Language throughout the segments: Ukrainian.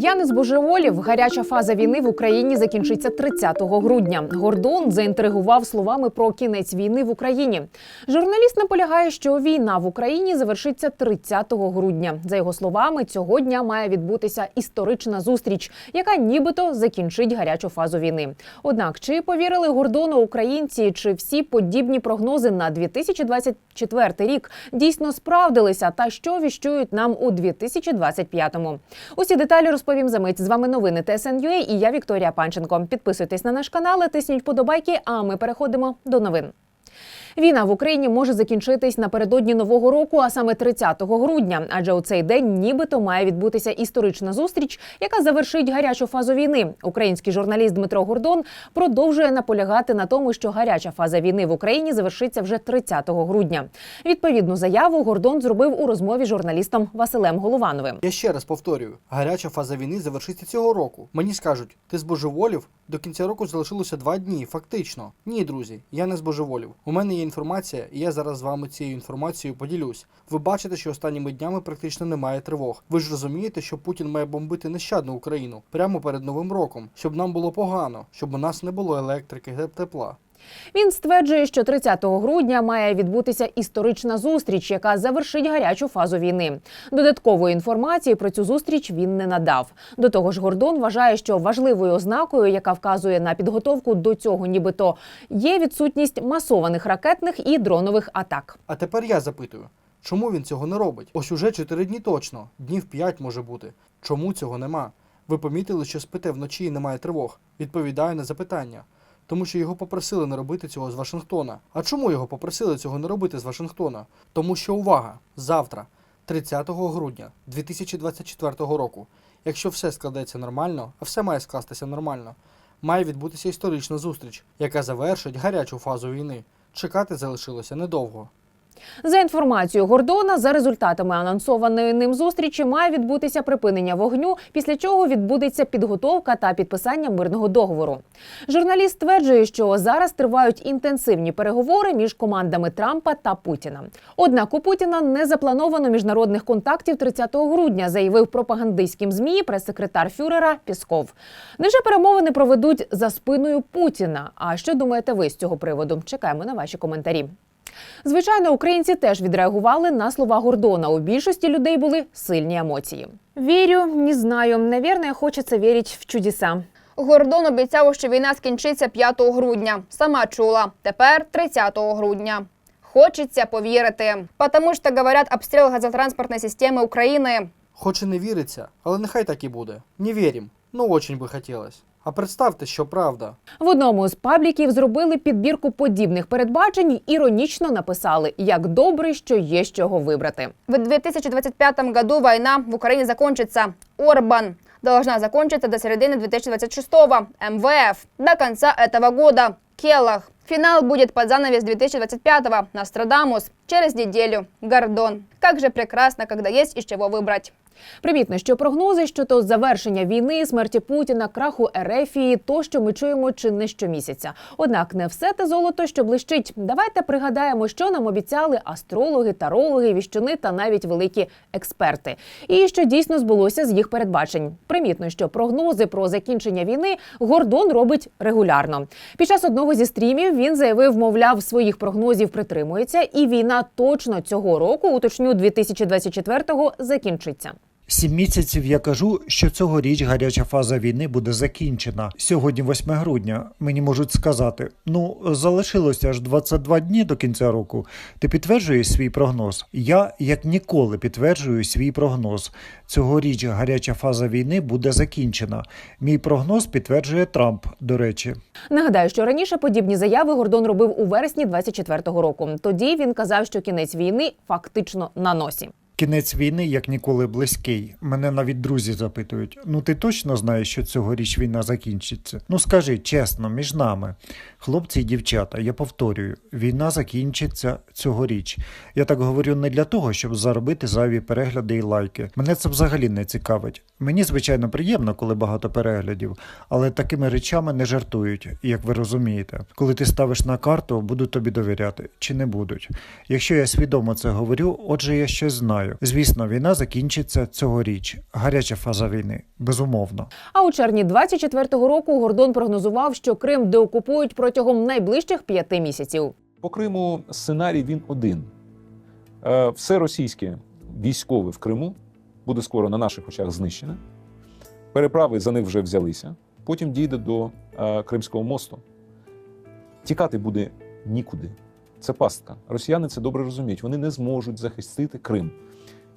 Я не збожеволів. Гаряча фаза війни в Україні закінчиться 30 грудня. Гордон заінтригував словами про кінець війни в Україні. Журналіст наполягає, що війна в Україні завершиться 30 грудня. За його словами, цього дня має відбутися історична зустріч, яка нібито закінчить гарячу фазу війни. Однак, чи повірили Гордону українці, чи всі подібні прогнози на 2024 рік дійсно справдилися, та що віщують нам у 2025-му? Усі деталі розповім за мить. З вами новини ТСНЮА і я Вікторія Панченко. Підписуйтесь на наш канал, тисніть подобайки. А ми переходимо до новин. Війна в Україні може закінчитись напередодні нового року, а саме 30 грудня. Адже у цей день нібито має відбутися історична зустріч, яка завершить гарячу фазу війни. Український журналіст Дмитро Гордон продовжує наполягати на тому, що гаряча фаза війни в Україні завершиться вже 30 грудня. Відповідну заяву Гордон зробив у розмові з журналістом Василем Головановим. Я ще раз повторюю: гаряча фаза війни завершиться цього року. Мені скажуть, ти збожеволів? До кінця року залишилося два дні, фактично. Ні, друзі, я не збожеволів. У мене є інформація, і я зараз з вами цією інформацією поділюсь. Ви бачите, що останніми днями практично немає тривог. Ви ж розумієте, що Путін має бомбити нещадно Україну прямо перед новим роком, щоб нам було погано, щоб у нас не було електрики, тепла. Він стверджує, що 30 грудня має відбутися історична зустріч, яка завершить гарячу фазу війни. Додаткової інформації про цю зустріч він не надав. До того ж, Гордон вважає, що важливою ознакою, яка вказує на підготовку до цього, нібито є відсутність масованих ракетних і дронових атак. А тепер я запитую, чому він цього не робить? Ось уже 4 дні точно, днів 5 може бути. Чому цього нема? Ви помітили, що спите вночі і немає тривог? Відповідаю на запитання. Тому що його попросили не робити цього з Вашингтона. А чому його попросили цього не робити з Вашингтона? Тому що увага! Завтра, 30 грудня 2024 року, якщо все складеться нормально, а все має скластися нормально, має відбутися історична зустріч, яка завершить гарячу фазу війни. Чекати залишилося недовго. За інформацією Гордона, за результатами анонсованої ним зустрічі має відбутися припинення вогню, після чого відбудеться підготовка та підписання мирного договору. Журналіст стверджує, що зараз тривають інтенсивні переговори між командами Трампа та Путіна. Однак у Путіна не заплановано міжнародних контактів 30 грудня, заявив пропагандистським змі прес-секретар Фюрера Пісков. Невже перемовини проведуть за спиною Путіна? А що думаєте ви з цього приводу? Чекаємо на ваші коментарі. Звичайно, українці теж відреагували на слова Гордона. У більшості людей були сильні емоції. Вірю, не знаю. Наверное, хочеться вірити в чудеса. Гордон обіцяв, що війна скінчиться 5 грудня. Сама чула. Тепер 30 грудня. Хочеться повірити. Потому що, говорять, обстріл газотранспортної системи України. Хоч і не віриться, але нехай так і буде. Не вірім. Ну, очень би хотілось. А представте, що правда. В одному з пабліків зробили підбірку подібних передбачень і іронічно написали, як добре, що є з чого вибрати. В 2025 году война в Украине закончится. Орбан должна закончиться до середины 2026 МВФ. До конца этого года. Келах. Финал будет под занавес 2025 Нострадамус. Через неделю. Гордон. Как же прекрасно, когда есть из чего выбрать. Примітно, що прогнози щодо завершення війни, смерті Путіна, краху Ерефії, то що ми чуємо чи не щомісяця. Однак не все те золото, що блищить. Давайте пригадаємо, що нам обіцяли астрологи, тарологи, віщуни та навіть великі експерти. І що дійсно збулося з їх передбачень. Примітно, що прогнози про закінчення війни Гордон робить регулярно. Під час одного зі стрімів він заявив, мовляв, своїх прогнозів притримується, і війна точно цього року, уточню 2024-го, закінчиться. Сім місяців я кажу, що цьогоріч гаряча фаза війни буде закінчена. Сьогодні 8 грудня. Мені можуть сказати: ну залишилося аж 22 дні до кінця року. Ти підтверджуєш свій прогноз? Я як ніколи підтверджую свій прогноз. Цьогоріч гаряча фаза війни буде закінчена. Мій прогноз підтверджує Трамп. До речі, Нагадаю, що раніше подібні заяви Гордон робив у вересні 24-го року. Тоді він казав, що кінець війни фактично на носі. Кінець війни як ніколи близький. Мене навіть друзі запитують: ну ти точно знаєш, що цьогоріч війна закінчиться? Ну скажи чесно, між нами, хлопці і дівчата, я повторюю, війна закінчиться цьогоріч. Я так говорю не для того, щоб заробити зайві перегляди і лайки. Мене це взагалі не цікавить. Мені звичайно приємно, коли багато переглядів, але такими речами не жартують, як ви розумієте. Коли ти ставиш на карту, будуть тобі довіряти чи не будуть. Якщо я свідомо це говорю, отже, я щось знаю. Знаю. Звісно, війна закінчиться цьогоріч. Гаряча фаза війни, безумовно. А у червні 24-го року Гордон прогнозував, що Крим деокупують протягом найближчих п'яти місяців. По Криму сценарій він один. Е, Все російське військове в Криму буде скоро на наших очах знищене. Переправи за них вже взялися. Потім дійде до е, Кримського мосту. Тікати буде нікуди. Це пастка. Росіяни це добре розуміють. Вони не зможуть захистити Крим.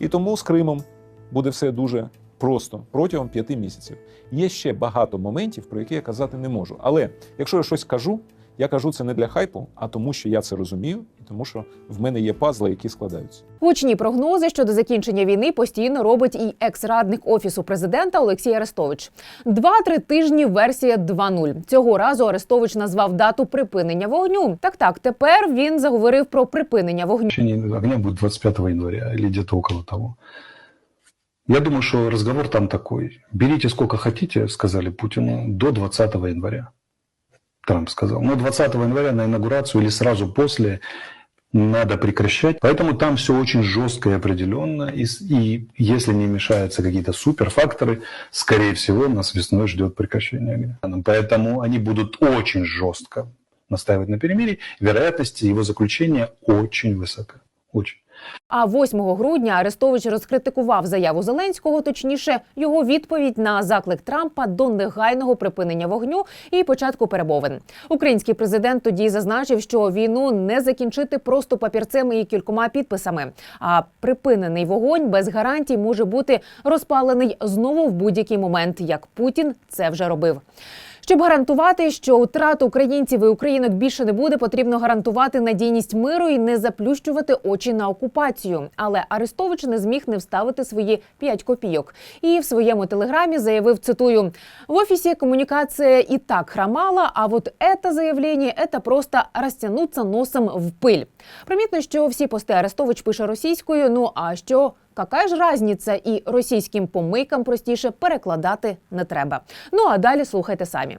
І тому з Кримом буде все дуже просто протягом п'яти місяців. Є ще багато моментів, про які я казати не можу. Але якщо я щось кажу, я кажу це не для хайпу, а тому, що я це розумію, тому що в мене є пазли, які складаються. Гучні прогнози щодо закінчення війни постійно робить і екс-радник офісу президента Олексій Арестович. Два-три тижні версія 2.0. Цього разу Арестович назвав дату припинення вогню. Так, так, тепер він заговорив про припинення вогню. Огня будет 25 января или где-то около того. Я думаю, что разговор там такой. Берите сколько хотите, сказали Путину, до 20 января. Трамп сказал. Но 20 января на инаугурацию или сразу после надо прекращать. Поэтому там все очень жестко и определенно. И, и если не мешаются какие-то суперфакторы, скорее всего, нас весной ждет прекращение огня. Поэтому они будут очень жестко настаивать на перемирии. Вероятность его заключения очень высока. Очень. А 8 грудня Арестович розкритикував заяву Зеленського, точніше, його відповідь на заклик Трампа до негайного припинення вогню і початку перемовин. Український президент тоді зазначив, що війну не закінчити просто папірцем і кількома підписами. А припинений вогонь без гарантій може бути розпалений знову в будь-який момент, як Путін це вже робив. Щоб гарантувати, що втрат українців і українок більше не буде, потрібно гарантувати надійність миру і не заплющувати очі на окупацію. Але Арестович не зміг не вставити свої 5 копійок. І в своєму телеграмі заявив: цитую: в офісі комунікація і так хромала, а вот это заявление – это просто розтягнуться носом в пиль. Примітно, що всі пости Арестович пише російською. Ну а що Какая ж разниця? І російським помийкам простіше перекладати не треба. Ну а далі слухайте самі.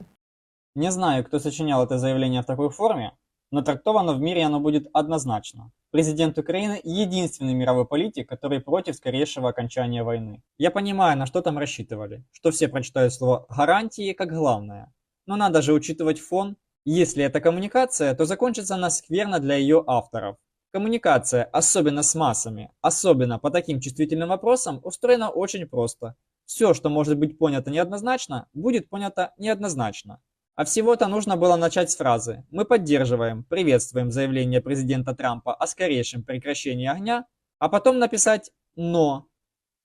Не знаю, кто сочинял это заявление в такой форме, но трактовано в мире оно будет однозначно. Президент Украины – единственный мировой политик, который против скорейшего окончания войны. Я понимаю, на что там рассчитывали, что все прочитают слово «гарантии» как главное. Но надо же учитывать фон. Если это коммуникация, то закончится она скверно для ее авторов. Коммуникация, особенно с массами, особенно по таким чувствительным вопросам, устроена очень просто. Все, что может быть понято неоднозначно, будет понято неоднозначно. А всего-то нужно было начать с фразы «Мы поддерживаем, приветствуем заявление президента Трампа о скорейшем прекращении огня», а потом написать «но».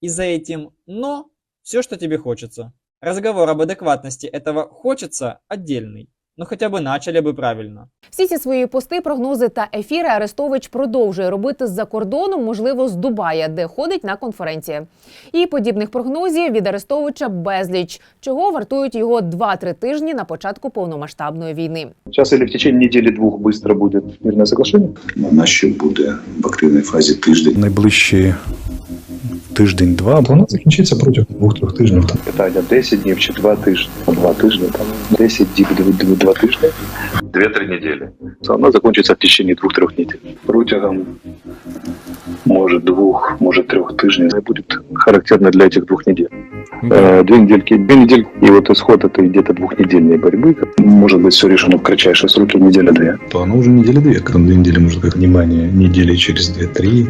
И за этим «но» все, что тебе хочется. Разговор об адекватности этого «хочется» отдельный. Но хотя бы начали бы правильно. Всі ці свої пости, прогнози та ефіри Арестович продовжує робити з-за кордоном, можливо, з Дубая, де ходить на конференції. І подібних прогнозів від Арестовича безліч, чого вартують його 2-3 тижні на початку повномасштабної війни. Сейчас или в течение недели-двух быстро будет мирное соглашение? У нас ще буде в активній фазі тиждень. Найближчі тиждень-два То вона закінчиться протягом двох-трьох тижнів. Питання 10 днів чи 2 тижні, два тижні, там 10 діб, 2 тижні. 2-3 неділі. Вона закінчиться в течение двох-трьох неділь. Протягом може двох, може трьох тижнів. Це буде характерно для этих двух недель. Э, Две недельки, две недельки, и вот исход этой где-то двухнедельной борьбы, может быть, все решено в кратчайшие сроки, неделя-две. то оно уже недели две. Когда две недели, может быть, внимание, недели через две-три.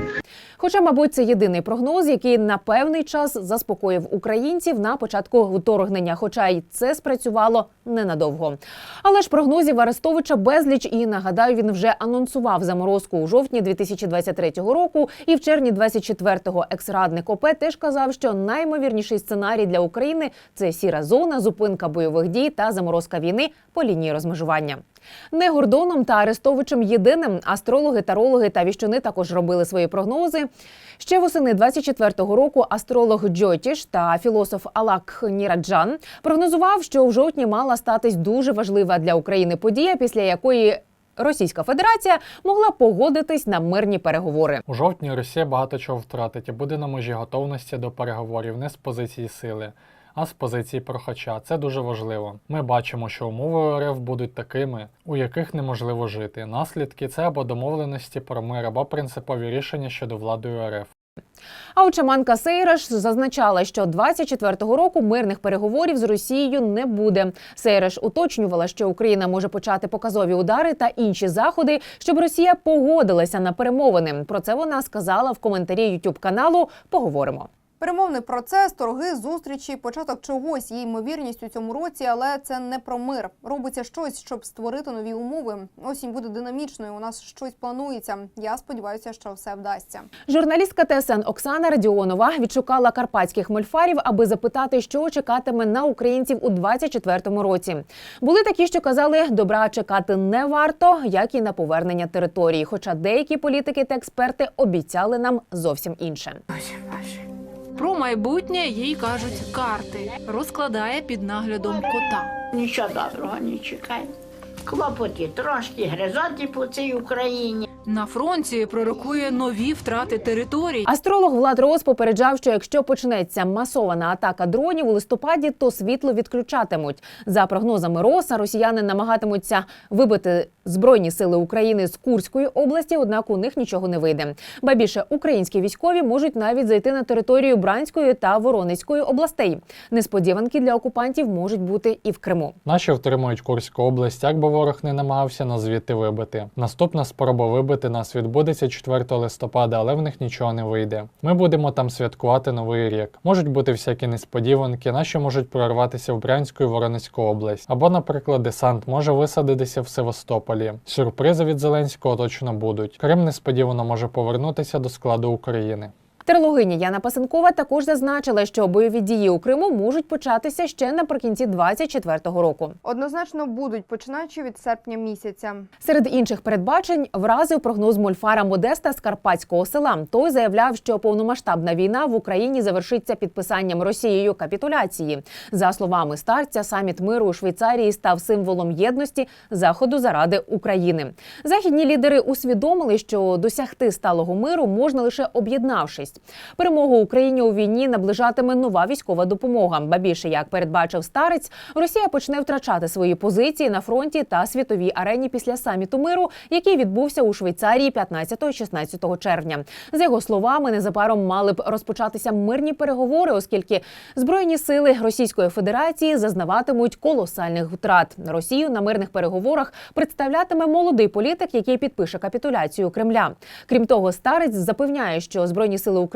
Хоча, мабуть, це єдиний прогноз, який на певний час заспокоїв українців на початку вторгнення. Хоча й це спрацювало ненадовго. Але ж прогнозів Арестовича безліч і нагадаю, він вже анонсував заморозку у жовтні 2023 року. І в червні 24-го екс-радник ОП теж казав, що наймовірніший сценарій для України це сіра зона, зупинка бойових дій та заморозка війни по лінії розмежування. Не Гордоном та Арестовичем єдиним астрологи, тарологи та віщуни також робили свої прогнози. Ще восени 24-го року астролог Джотіш та філософ Алак Ніраджан прогнозував, що в жовтні мала статись дуже важлива для України подія, після якої Російська Федерація могла погодитись на мирні переговори. У жовтні Росія багато чого втратить і буде на межі готовності до переговорів не з позиції сили, а з позиції прохача. Це дуже важливо. Ми бачимо, що умови РФ будуть такими, у яких неможливо жити. Наслідки це або домовленості про мир, або принципові рішення щодо владою РФ. А от Сейраш зазначала, що 24-го року мирних переговорів з Росією не буде. Сейраш уточнювала, що Україна може почати показові удари та інші заходи, щоб Росія погодилася на перемовини. Про це вона сказала в коментарі youtube каналу. Поговоримо. Перемовний процес, торги, зустрічі, початок чогось є ймовірність у цьому році, але це не про мир. Робиться щось, щоб створити нові умови. Осінь буде динамічною. У нас щось планується. Я сподіваюся, що все вдасться. Журналістка ТСН Оксана Радіонова відшукала карпатських мольфарів, аби запитати, що чекатиме на українців у 24-му році. Були такі, що казали, добра чекати не варто, як і на повернення території. Хоча деякі політики та експерти обіцяли нам зовсім інше. Про майбутнє їй кажуть карти. Розкладає під наглядом кота. Нічого доброго не чекай. Клопоті трошки гризоті по цій Україні. На фронті пророкує нові втрати територій. Астролог Влад Рос попереджав, що якщо почнеться масована атака дронів у листопаді, то світло відключатимуть. За прогнозами Роса, росіяни намагатимуться вибити збройні сили України з Курської області, однак у них нічого не вийде. Ба більше українські військові можуть навіть зайти на територію Бранської та Воронезької областей. Несподіванки для окупантів можуть бути і в Криму. Наші втримують Курську область, як би ворог не намагався нас звідти вибити. Наступна спроба вибити нас відбудеться 4 листопада, але в них нічого не вийде. Ми будемо там святкувати новий рік. Можуть бути всякі несподіванки, наші можуть прорватися в Брянську і Воронезьку область. Або, наприклад, десант може висадитися в Севастополі. Сюрпризи від Зеленського точно будуть. Крим несподівано може повернутися до складу України. Терлогиня Яна Пасенкова також зазначила, що бойові дії у Криму можуть початися ще наприкінці 24-го року. Однозначно будуть починаючи від серпня місяця. Серед інших передбачень вразив прогноз мольфара Модеста з Карпатського села. Той заявляв, що повномасштабна війна в Україні завершиться підписанням Росією капітуляції. За словами старця, саміт миру у Швейцарії став символом єдності заходу заради України. Західні лідери усвідомили, що досягти сталого миру можна лише об'єднавшись. Перемогу Україні у війні наближатиме нова військова допомога. Ба більше, як передбачив старець, Росія почне втрачати свої позиції на фронті та світовій арені після саміту миру, який відбувся у Швейцарії 15-16 червня. За його словами, незабаром мали б розпочатися мирні переговори, оскільки збройні сили Російської Федерації зазнаватимуть колосальних втрат. Росію на мирних переговорах представлятиме молодий політик, який підпише капітуляцію Кремля. Крім того, старець запевняє, що збройні сили України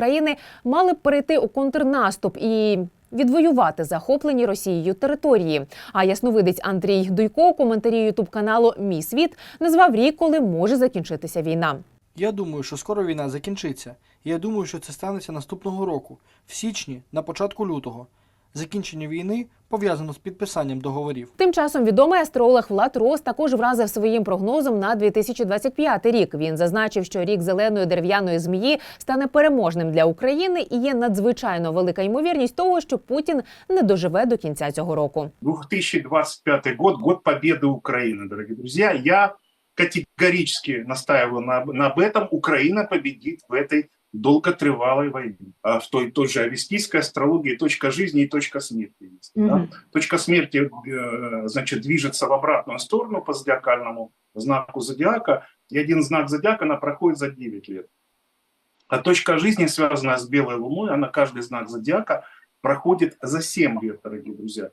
мали б перейти у контрнаступ і. Відвоювати захоплені Росією території. А ясновидець Андрій Дуйко у коментарі ютуб каналу Мій світ назвав рік, коли може закінчитися війна. Я думаю, що скоро війна закінчиться. Я думаю, що це станеться наступного року, в січні, на початку лютого Закінчення війни пов'язано з підписанням договорів. Тим часом відомий астролог Влад Рос також вразив своїм прогнозом на 2025 рік. Він зазначив, що рік зеленої дерев'яної змії стане переможним для України і є надзвичайно велика ймовірність того, що Путін не доживе до кінця цього року. 2025 год, год победы Украины, дорогие друзья. Я категорически настаиваю на, на об этом. Украина победит в этой долготрывалой войне. А в той, той же авестийской астрологии точка жизни и точка смерти есть. да? Точка смерти, э, значит, движется в обратную сторону по зодиакальному знаку зодиака, и один знак зодиака она проходит за 9 лет. А точка жизни, связанная с белой луной, она каждый знак зодиака проходит за 7 лет, дорогие друзья.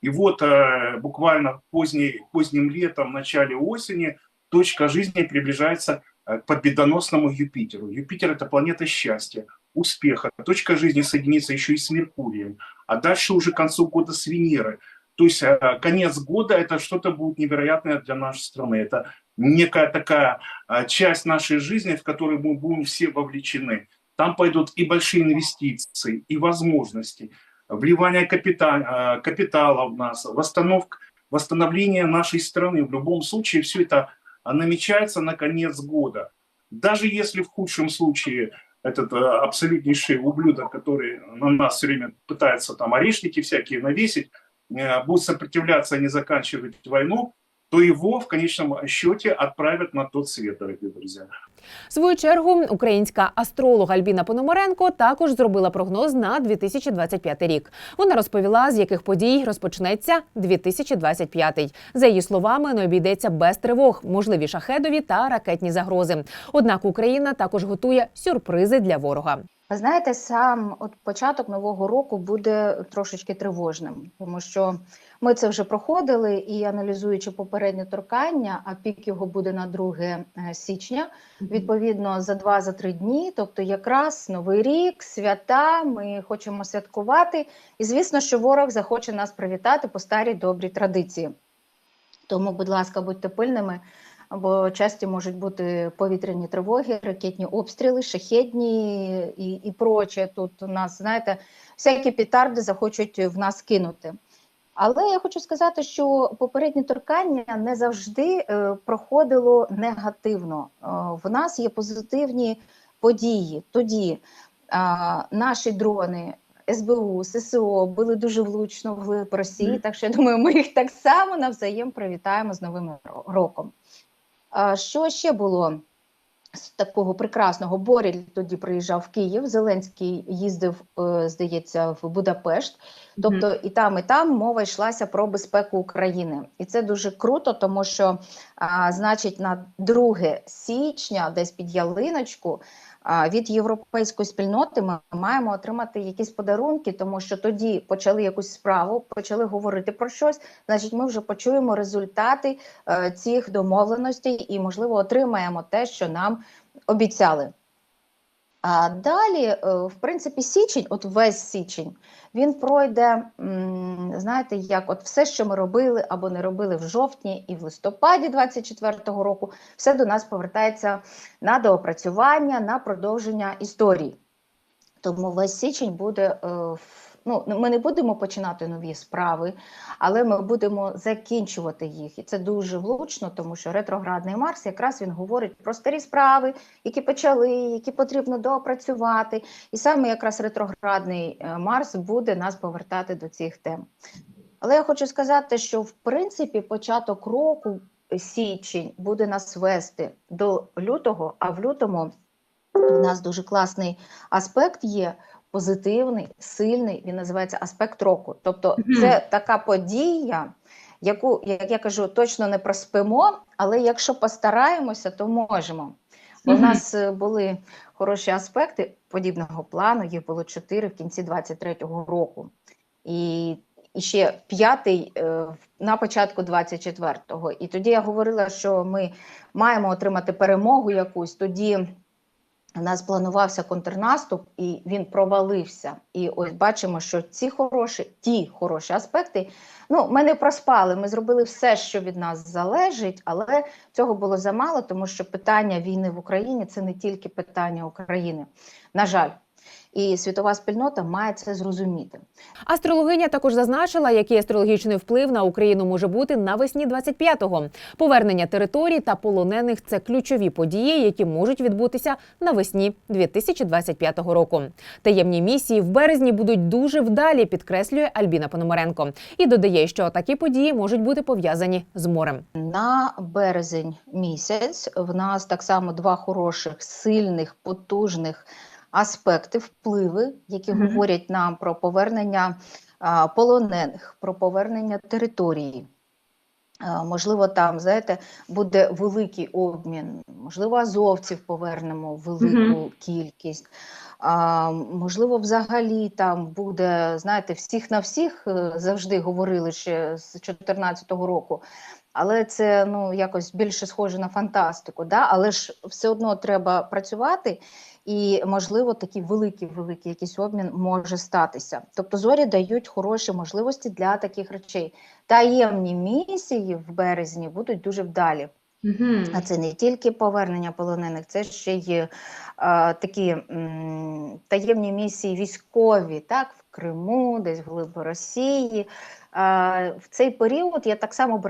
И вот э, буквально поздней, поздним летом, начале осени точка жизни приближается победоносному Юпитеру. Юпитер – это планета счастья, успеха. Точка жизни соединится еще и с Меркурием. А дальше уже к концу года с Венерой. То есть э, конец года – это что-то будет невероятное для нашей страны. Это некая такая э, часть нашей жизни, в которой мы будем все вовлечены. Там пойдут и большие инвестиции, и возможности, вливание капитала, капитала в нас, восстановка, восстановление нашей страны. В любом случае все это намечается на конец года. Даже если в худшем случае этот э, абсолютнейший ублюдок, который на нас все время пытается там орешники всякие навесить, э, будет сопротивляться и не заканчивать войну, то его в конечном счете отправят на тот свет, дорогие друзья. В свою чергу українська астролог Альбіна Пономаренко також зробила прогноз на 2025 рік. Вона розповіла, з яких подій розпочнеться 2025. За її словами, не обійдеться без тривог, можливі шахедові та ракетні загрози. Однак Україна також готує сюрпризи для ворога. Ви знаєте, сам от початок нового року буде трошечки тривожним, тому що ми це вже проходили і аналізуючи попереднє торкання, а пік його буде на 2 е, січня, відповідно за 2-3 дні. Тобто, якраз новий рік, свята. Ми хочемо святкувати. І звісно, що ворог захоче нас привітати по старій добрій традиції. Тому, будь ласка, будьте пильними, бо часті можуть бути повітряні тривоги, ракетні обстріли, шахедні і, і проче. Тут у нас, знаєте, всякі петарди захочуть в нас кинути. Але я хочу сказати, що попереднє торкання не завжди е, проходило негативно. Е, в нас є позитивні події. Тоді е, наші дрони. СБУ, ССО були дуже влучно в Росії, так що я думаю, ми їх так само навзаєм привітаємо з Новим роком. Що ще було з такого прекрасного? Боріль тоді приїжджав в Київ, Зеленський їздив, е, здається, в Будапешт. Тобто і там, і там мова йшлася про безпеку України. І це дуже круто, тому що, а, значить, на 2 січня, десь під ялиночку, від європейської спільноти ми маємо отримати якісь подарунки, тому що тоді почали якусь справу, почали говорити про щось. Значить, ми вже почуємо результати е, цих домовленостей і, можливо, отримаємо те, що нам обіцяли. А далі, е, в принципі, січень, от весь січень, він пройде, знаєте, як от все, що ми робили або не робили в жовтні і в листопаді 24-го року, все до нас повертається на доопрацювання, на продовження історії. Тому весь січень буде. е, в- Ну, ми не будемо починати нові справи, але ми будемо закінчувати їх. І це дуже влучно, тому що ретроградний Марс якраз він говорить про старі справи, які почали, які потрібно доопрацювати. І саме якраз ретроградний е, Марс буде нас повертати до цих тем. Але я хочу сказати, що в принципі початок року, е, січень, буде нас вести до лютого, а в лютому в нас дуже класний аспект є. Позитивний, сильний, він називається аспект року. Тобто, це така подія, яку, як я кажу, точно не проспимо, але якщо постараємося, то можемо. Мгм. нас е, були хороші аспекти подібного плану, їх було чотири в кінці 23-го року. І, і ще п'ятий е, на початку 24-го. І тоді я говорила, що ми маємо отримати перемогу якусь. Тоді у нас планувався контрнаступ, і він провалився. І ось бачимо, що ці хороші, ті хороші аспекти. Ну, ми не проспали. Ми зробили все, що від нас залежить, але цього було замало, тому що питання війни в Україні це не тільки питання України. На жаль, і світова спільнота має це зрозуміти. Астрологиня також зазначила, який астрологічний вплив на Україну може бути навесні 25-го. Повернення територій та полонених це ключові події, які можуть відбутися навесні 2025 року. Таємні місії в березні будуть дуже вдалі, підкреслює Альбіна Пономаренко. І додає, що такі події можуть бути пов'язані з морем. На березень місяць в нас так само два хороших, сильних, потужних аспекти, впливи, які Мгм. говорять нам про повернення а, полонених, про повернення території. А, Можливо, там, знаєте, буде великий обмін, можливо, азовців повернемо велику Мгм. кількість. А, можливо, взагалі там буде, знаєте, всіх на всіх е, завжди говорили ще з 2014 року. Але це ну якось більше схоже на фантастику. Да? Але ж все одно треба працювати, і можливо такий великий великий якийсь обмін може статися. Тобто зорі дають хороші можливості для таких речей. Таємні місії в березні будуть дуже вдалі. А це не тільки повернення полонених, це ще й е, такі м, таємні місії військові, так, в Криму, десь в глибо Росії. Е, в цей період я так само б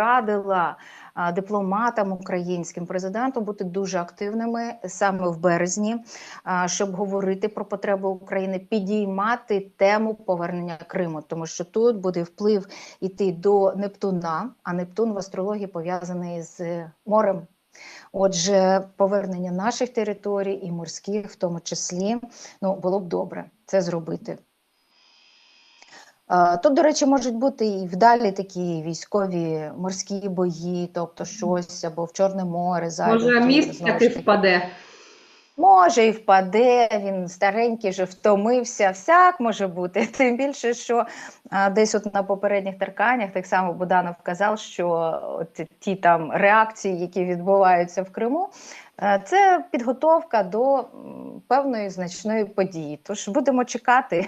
дипломатам українським президентам бути дуже активними саме в березні, щоб говорити про потреби України, підіймати тему повернення Криму, тому що тут буде вплив іти до Нептуна, а Нептун в астрології пов'язаний з морем. Отже, повернення наших територій і морських, в тому числі, ну було б добре це зробити. Тут, до речі, можуть бути і вдалі такі військові морські бої, тобто щось або в Чорне море, зайдуть, Може, міст таки впаде. Може, і впаде, він старенький, вже втомився, всяк може бути. Тим більше, що а, десь от на попередніх торканнях так само Буданов казав, що от ті там реакції, які відбуваються в Криму, це підготовка до певної значної події. Тож будемо чекати.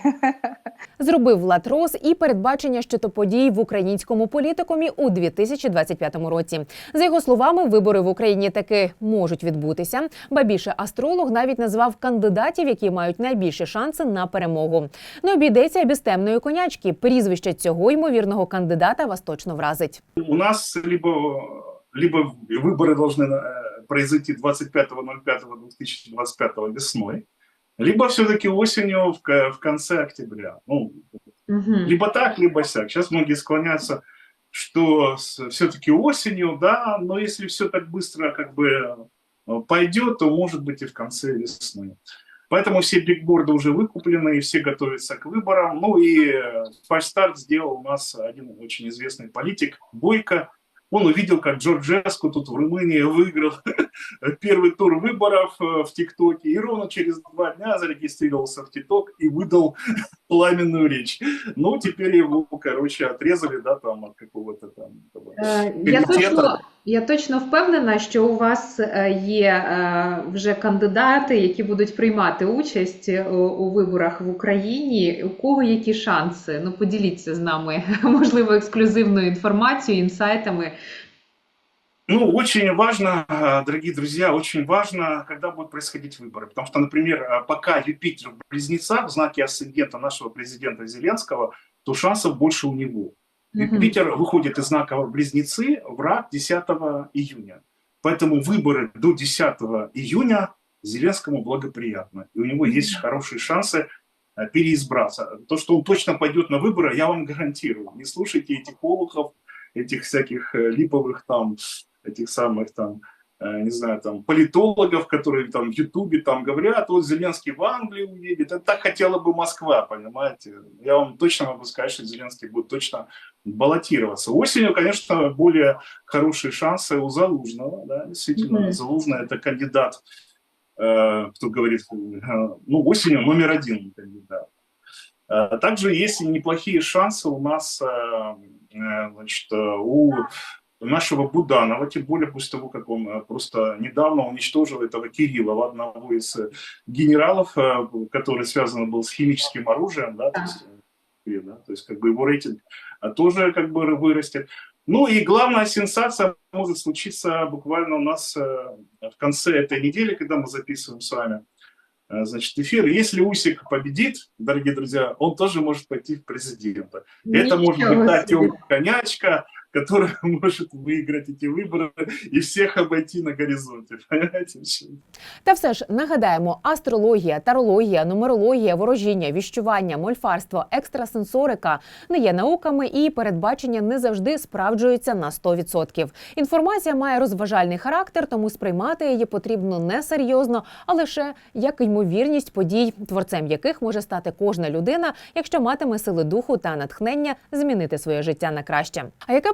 Зробив Влад Рос і передбачення щодо подій в українському політикумі у 2025 році. За його словами, вибори в Україні таки можуть відбутися. Ба більше астролог навіть назвав кандидатів, які мають найбільші шанси на перемогу. Не обійдеться без темної конячки. Прізвище цього ймовірного кандидата вас точно вразить. У нас либо, либо выборы должны э, произойти 25.05.2025 весной, либо все-таки осенью в, в конце октября. Ну, либо так, либо сяк. Сейчас многие склоняются, что все-таки осенью, да, но если все так быстро как бы э, пойдет, то может быть и в конце весны. Поэтому все бигборды уже выкуплены, и все готовятся к выборам. Ну и э, фальстарт сделал у нас один очень известный политик Бойко. Он увидел, как Джорджеску тут в Румынии выиграл первый тур выборов э, в ТикТоке, и ровно через два дня зарегистрировался в ТикТок и выдал пламенную речь. Ну, теперь его, короче, отрезали, да, там, от какого-то там этого Е, Я комитета. точно, я точно впевнена, що у вас е, є е, вже кандидати, які будуть приймати участь е, у, у виборах в Україні. У кого які шанси? Ну, поділіться з нами, можливо, ексклюзивною інформацією, інсайтами. Ну, очень важно, э, дорогие друзья, очень важно, когда будут происходить выборы. Потому что, например, э, пока Юпитер в близнецах, в знаке асцендента нашего президента Зеленского, то шансов больше у него. Юпитер выходит из знака близнецы в рак 10 июня. Поэтому выборы до 10 июня Зеленскому благоприятно. И у него есть хорошие шансы э, переизбраться. То, что он точно пойдет на выборы, я вам гарантирую. Не слушайте этих олухов, этих всяких липовых там, этих самых там, э, не знаю, там, политологов, которые там в Ютубе там говорят, вот Зеленский в Англию уедет. Это так хотела бы Москва, понимаете? Я вам точно могу сказать, что Зеленский будет точно баллотироваться. Осенью, конечно, более хорошие шансы у Залужного, да, действительно. Мгм. Залужный это кандидат, э, кто говорит, э, ну, осенью номер один кандидат. Э, Также есть и неплохие шансы у нас, э, э, значит, э, у нашего Буданова, тем более после того, как он э, просто недавно уничтожил этого Кириллова, одного из э, генералов, э, который связан был с химическим оружием, да, то есть, да, то есть как бы его рейтинг тоже как бы вырастет. Ну и главная сенсация может случиться буквально у нас в конце этой недели, когда мы записываем с вами значит, эфир. Если Усик победит, дорогие друзья, он тоже может пойти в президента. Это может быть та темная конячка, которая может выиграть эти выборы и всех обойти на горизонте. Понимаете? Та все ж нагадаємо: астрологія, тарологія, нумерологія, ворожіння, віщування, мольфарство, екстрасенсорика не є науками, і передбачення не завжди справджуються на 100%. Інформація має розважальний характер, тому сприймати її потрібно не серйозно, а лише як ймовірність подій, творцем яких може стати кожна людина, якщо матиме сили духу та натхнення змінити своє життя на краще. А яке